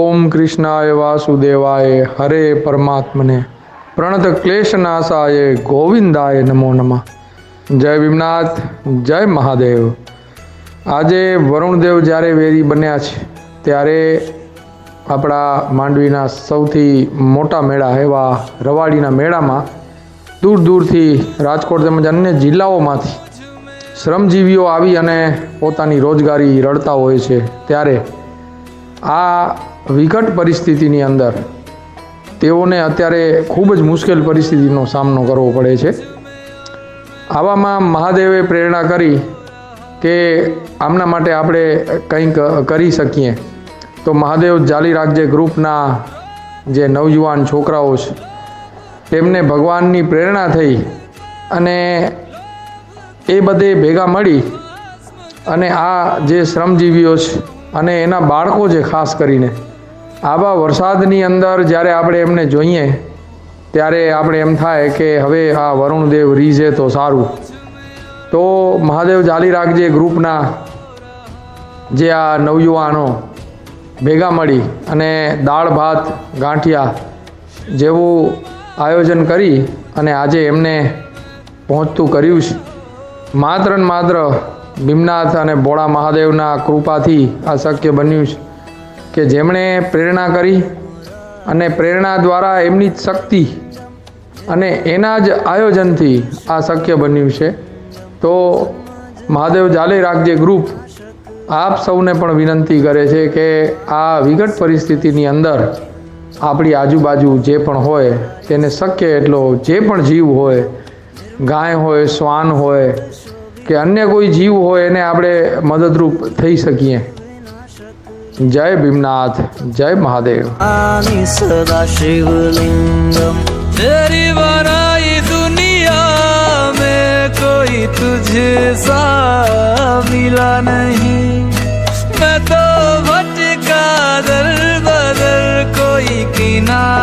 ઓમ કૃષ્ણાય વાસુદેવાય હરે પરમાત્મને. પ્રણત ક્લેશનાશાય ગોવિંદાય નમો નમઃ. જય ભીમનાથ, જય મહાદેવ. આજે વરુણદેવ જ્યારે વેરી બન્યા છે, ત્યારે આપણા માંડવીના સૌથી મોટા મેળા એવા રવાડીના મેળામાં દૂર દૂરથી રાજકોટ તેમજ અન્ય જિલ્લાઓમાંથી શ્રમજીવીઓ આવી અને પોતાની રોજગારી રડતા હોય છે. ત્યારે આ વિકટ પરિસ્થિતિની અંદર તેઓને અત્યારે ખૂબ જ મુશ્કેલ પરિસ્થિતિનો સામનો કરવો પડે છે. આવામાં મહાદેવે પ્રેરણા કરી કે આમના માટે આપણે કંઈક કરી શકીએ. તો મહાદેવ જાલી રાખજે ગ્રુપના જે નવયુવાન છોકરાઓ છે, તેમને ભગવાનની પ્રેરણા થઈ અને એ બધે ભેગા મળી અને આ જે શ્રમજીવીઓ છે અને એના બાળકો છે ખાસ કરીને. આવા વરસાદની અંદર જ્યારે આપણે એમને જોઈએ, ત્યારે આપણે એમ થાય કે હવે આ વરુણદેવ રીઝે તો સારું. તો મહાદેવ જાલી રાખજે ગ્રુપના જે આ નવયુવાનો ભેગા મળી અને દાળ, ભાત, ગાંઠિયા જેવું આયોજન કરી અને આજે એમને પહોંચતું કર્યું છે. માત્ર ને માત્ર ભીમનાથ અને ભોળા મહાદેવના કૃપાથી આ શક્ય બન્યું છે કે જેમણે પ્રેરણા કરી અને પ્રેરણા દ્વારા એમની જ શક્તિ અને એના જ આયોજનથી આ શક્ય બન્યું છે. તો મહાદેવ જાલે રાખજે ગ્રુપ, આપ સૌને પણ વિનંતી કરે છે કે આ વિગત પરિસ્થિતિની અંદર આપણી આજુબાજુ જે પણ હોય, તેને શક્ય એટલો જે પણ જીવ હોય, ગાય હોય, શ્વાન હોય કે અન્ય કોઈ જીવ હોય એને આપણે મદદરૂપ થઈ શકીએ જય ભીમનાથ જય મહાદેવ સદા શિવલિંગમ તેરી વરાઈ દુનિયા મેં કોઈ તુજે સા મિલા નહીં મેં તો ભટકા દલ બદલ કોઈ કિનારા